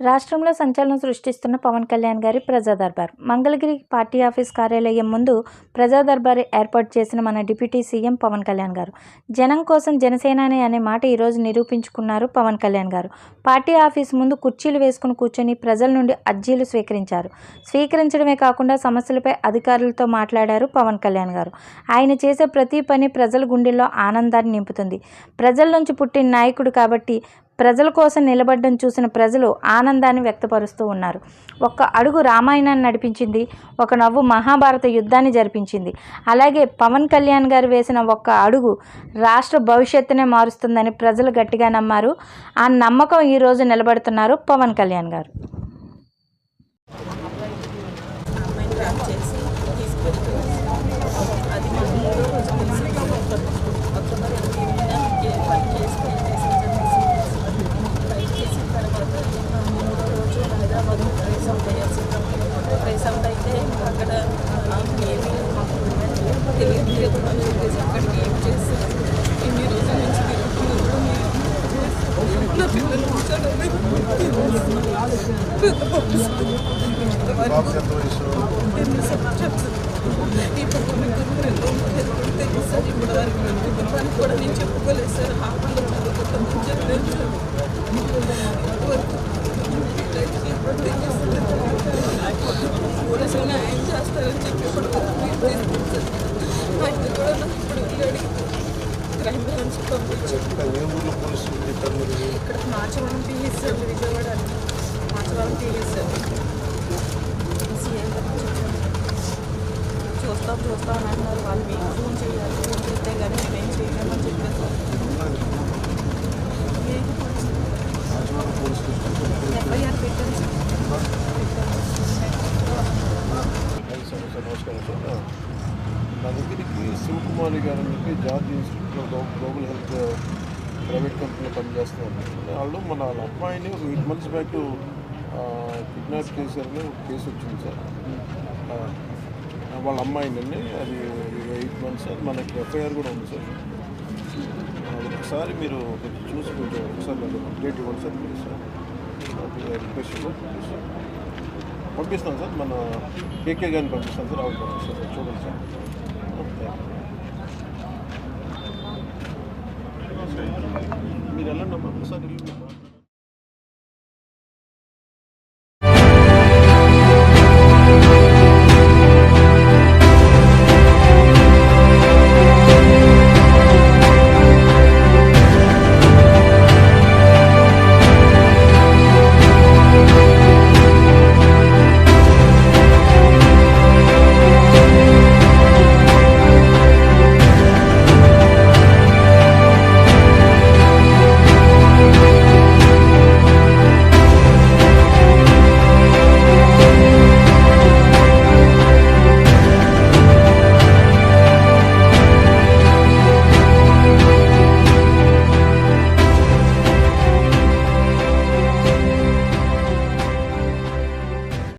రాష్ట్రంలో సంచలనం సృష్టిస్తున్న పవన్ కళ్యాణ్ గారి ప్రజా దర్బార్. మంగళగిరి పార్టీ ఆఫీస్ కార్యాలయం ముందు ప్రజా దర్బార్ ఏర్పాటు చేసిన మన డిప్యూటీ సీఎం పవన్ కళ్యాణ్ గారు. జనం కోసం జనసేనాని అనే మాట ఈరోజు నిరూపించుకున్నారు పవన్ కళ్యాణ్ గారు. పార్టీ ఆఫీస్ ముందు కుర్చీలు వేసుకుని కూర్చొని ప్రజల నుండి అర్జీలు స్వీకరించారు. స్వీకరించడమే కాకుండా సమస్యలపై అధికారులతో మాట్లాడారు పవన్ కళ్యాణ్ గారు. ఆయన చేసే ప్రతి పని ప్రజల గుండెల్లో ఆనందాన్ని నింపుతుంది. ప్రజల నుంచి పుట్టిన నాయకుడు కాబట్టి ప్రజల కోసం నిలబడడం చూసిన ప్రజలు ఆనందాన్ని వ్యక్తపరుస్తూ ఉన్నారు. ఒక్క అడుగు రామాయణాన్ని నడిపించింది ఒక నవ్వు మహాభారత యుద్ధాన్ని జరిపించింది. అలాగే పవన్ కళ్యాణ్ గారు వేసిన ఒక్క అడుగు రాష్ట్ర భవిష్యత్తునే మారుస్తుందని ప్రజలు గట్టిగా నమ్మారు. ఆ నమ్మకం ఈరోజు నిలబడుతున్నారు పవన్ కళ్యాణ్ గారు. బాబు సార్ ఇప్పుడు వరకు నా కుటుంబానికి కూడా నేను చెప్పుకోలేదు సార్ హాస్పిటల్లో చదువుకుంటాను చెప్పలేదు సార్ పోలీసులు న్యాయం చేస్తారని చెప్పి ఇప్పుడు ఆయన కూడా నాకు ఇప్పుడు వెళ్ళాడు క్రైమ్ బ్రాంచ్ ఇక్కడ ఏ ఊర్లో మార్చవరం పిఎస్ విజయవాడ చూస్తాం చూస్తాం అని అన్నారు వాళ్ళు మీకు ఫోన్ చేయాలి ఫోన్ చేస్తే కానీ మేమేం చేయలేమని చెప్పారు రాజవాడ పోలీసులు ఎఫ్ఐఆర్ పెట్టాను సార్ పెట్టాను. సార్ నమస్కారం సార్ నా దగ్గరికి శివకుమారి గారు అని చెప్పి జార్జ్ ఇన్స్టిట్యూట్లో గ్లో- గ్లోబల్ హెల్త్ ప్రైవేట్ కంపెనీలో పనిచేస్తున్నారు వాళ్ళు మన వాళ్ళ అమ్మాయిని ఒక ఎయిట్ మంత్స్ బ్యాక్ కిడ్నాప్ చేశారని ఒక కేసు వచ్చింది సార్. వాళ్ళ అమ్మాయినండి అది ఎయిట్ మంత్స్ అది మనకి ఎఫ్ఐఆర్ కూడా ఉంది సార్. ఒకసారి మీరు చూసి కొంచెం ఒకసారి నాకు అప్డేట్ ఇవ్వండి సార్ ప్లీజ్ సార్. రిక్వెస్ట్ పంపిస్తాను సార్ మన కేకే గారిని పంపిస్తాను సార్ అవును సార్ చూడండి సార్.